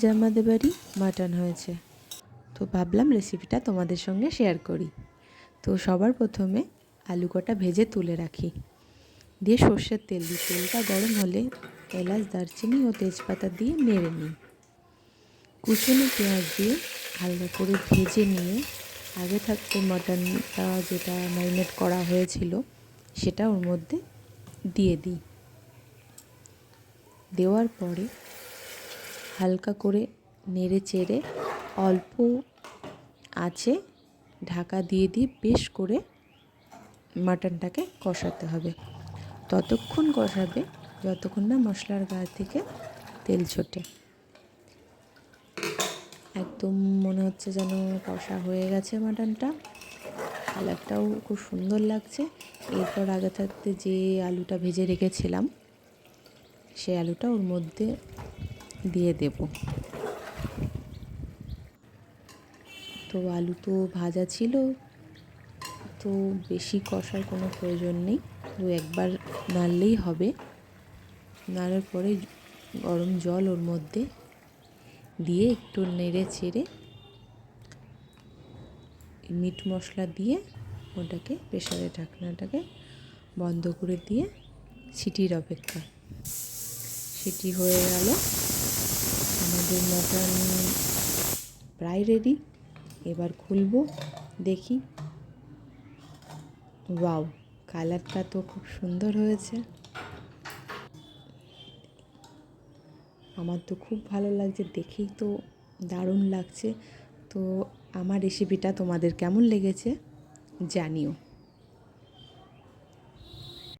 যে আমাদের বাড়ি মাটন হয়েছে। তো ভাবলাম রেসিপিটা তোমাদের সঙ্গে শেয়ার করি। তো সবার প্রথমে আলু কটা ভেজে তুলে রাখি। দিয়ে সর্ষের তেল দিই তেলটা গরম হলে এলাচ, দারচিনি ও তেজপাতা দিয়ে নেড়ে নিই। কুচনো পেঁয়াজ দিয়ে হালকা করে ভেজে নিয়ে আগে থাকতে মাটনটা যেটা ম্যারিনেট করা হয়েছিল সেটা ওর মধ্যে দিয়ে দিই। দেওয়ার পরে হালকা করে নেড়ে চেড়ে অল্প আছে, ঢাকা দিয়ে দিয়ে বেশ করে মাটনটাকে কষাতে হবে। ততক্ষণ কষাবে যতক্ষণ না মশলার গা থেকে তেল ছোটে। একদম মনে হচ্ছে যেন কষা হয়ে গেছে মাটনটা। কালারটাও খুব সুন্দর লাগছে। এরপর আগে থাকতে যে আলুটা ভেজে রেখেছিলাম সেই আলুটা ওর মধ্যে দিয়ে দেব। তো আলু তো ভাজা ছিল, তো বেশি কষার কোনো প্রয়োজন নেই। তো একবার নাড়লেই হবে। নাড়ার পরে গরম জল ওর মধ্যে দিয়ে একটু নেড়ে চেড়ে মিট মশলা দিয়ে ওটাকে প্রেশারের ঢাকনাটাকে বন্ধ করে দিয়ে সিটির অপেক্ষা। সিটি হয়ে গেল। আমাদের মটন প্রায় রেডি এবার খুলবো, দেখি। ওয়াও কালারটা তো খুব সুন্দর হয়েছে। আমার তো খুব ভালো লাগছে, দেখেই তো দারুণ লাগছে। তো আমার রেসিপিটা তোমাদের কেমন লেগেছে জানিও।